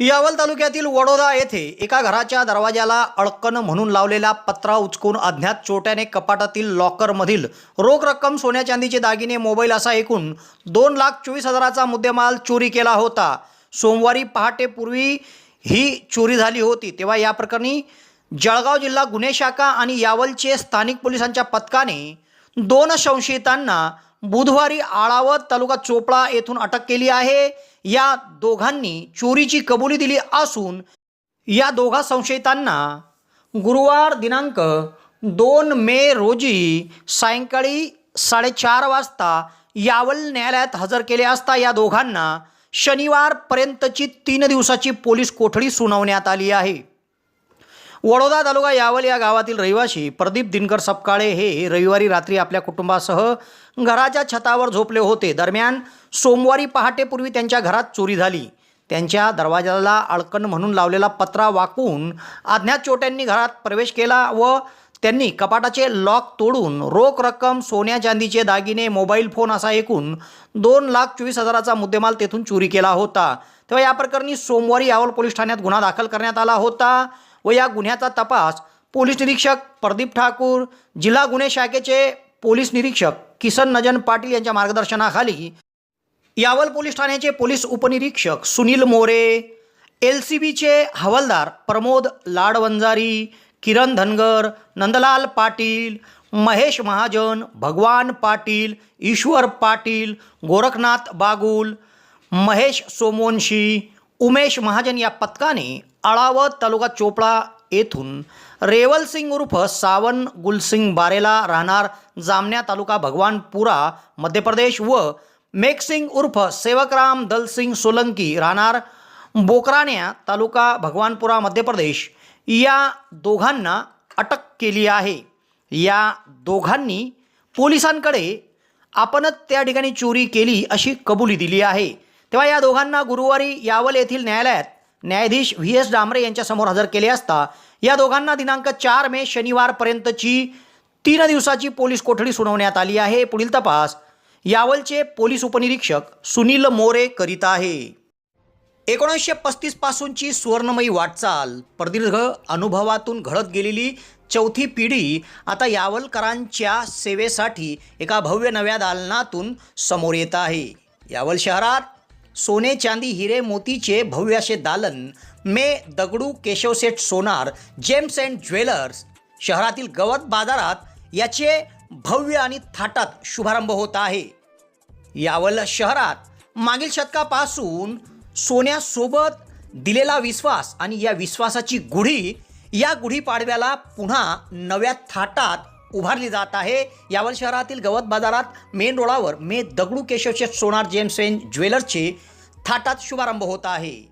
यावल तालुक्यातील वडोदा येथे एका घराच्या दरवाजाला अडकण म्हणून लावलेला पत्रा उचकून अज्ञात चोट्याने कपाटातील लॉकरमधील रोख रक्कम सोन्या चांदीचे दागिने मोबाईल असा एकूण दोन लाख चोवीस हजाराचा मुद्देमाल चोरी केला होता. सोमवारी पहाटेपूर्वी ही चोरी झाली होती. तेव्हा या प्रकरणी जळगाव जिल्हा गुन्हे शाखा आणि यावलचे स्थानिक पोलिसांच्या पथकाने दोन संशयितांना बुधवारी आळावत तालुका चोपळा येथून अटक केली आहे. या दोघांनी चोरीची कबुली दिली असून या दोघा संशयितांना गुरुवार दिनांक दोन मे रोजी सायंकाळी साडेचार वाजता यावल न्यायालयात हजर केले असता या दोघांना शनिवारपर्यंतची तीन दिवसाची पोलीस कोठडी सुनावण्यात आली आहे. वडोदा तालुका यावल या गावातील रहिवासी प्रदीप दिनकर सपकाळे हे रविवारी रात्री आपल्या कुटुंबासह घराच्या छतावर झोपले होते. दरम्यान सोमवारी पहाटेपूर्वी त्यांच्या घरात चोरी झाली. त्यांच्या दरवाजाला अळकण म्हणून लावलेला पत्रा वाकवून अज्ञात चोट्यांनी घरात प्रवेश केला व त्यांनी कपाटाचे लॉक तोडून रोख रक्कम सोन्या चांदीचे दागिने मोबाईल फोन असा एकूण दोन लाख चोवीस हजाराचा मुद्देमाल तेथून चोरी केला होता. तेव्हा या प्रकरणी सोमवारी यावल पोलीस ठाण्यात गुन्हा दाखल करण्यात आला होता व या गुन्ह्याचा तपास पोलीस निरीक्षक प्रदीप ठाकूर जिल्हा गुन्हे शाखेचे पोलीस निरीक्षक किसन नजन पाटील यांच्या मार्गदर्शनाखाली यावल पोलीस ठाण्याचे पोलीस उपनिरीक्षक सुनील मोरे एल सी बीचे हवालदार प्रमोद लाडवंजारी किरण धनगर नंदलाल पाटील महेश महाजन भगवान पाटील ईश्वर पाटील गोरखनाथ बागुल महेश सोमवंशी उमेश महाजन या पथकाने आळावत तालुका चोपडा येथून रेवलसिंग उर्फ सावन गुलसिंग बारेला राहणार जामण्या तालुका भगवानपुरा मध्य प्रदेश व मेघसिंग उर्फ सेवकराम दलसिंग सोलंकी राहणार बोकराण्या तालुका भगवानपुरा मध्य प्रदेश. या दोघांना अटक केली आहे. या दोघांनी पोलिसांकडे आपणच त्या ठिकाणी चोरी केली अशी कबुली दिली आहे. तेव्हा या दोघांना गुरुवारी यावल येथील न्यायालयात न्यायाधीश व्ही एस डांबरे यांच्यासमोर हजर केले असता या दोघांना दिनांक चार मे शनिवारपर्यंतची तीन दिवसाची पोलीस कोठडी सुनावण्यात आली आहे. पुढील तपास यावलचे पोलीस उपनिरीक्षक सुनील मोरे करीत आहे. एकोणीसशे पस्तीस पासूनची सुवर्णमयी वाटचाल प्रदीर्घ अनुभवातून घडत गेलेली चौथी पिढी आता यावलकरांच्या सेवेसाठी एका भव्य नव्या दालनातून समोर येत आहे. यावल शहरात सोने चांदी हिरे मोतीचे भव्य असे दालन मे Dagdu Keshavseth Sonar gems and jewellers शहरातील गवत बाजारात याचे भव्य आणि थाटात शुभारंभ होत आहे. यावल शहरात मागील शतकापासून सोन्यासोबत दिलेला विश्वास आणि या विश्वासाची गुढी या गुढीपाडव्याला पुन्हा नव्या थाटात उभारली जात आहे. यावल शहरातील गवत बाजारात मेन रोडावर मे दगडू केशवशेठ सोनार जेम्स एन ज्वेलर्सचे थाटात शुभारंभ होत आहे.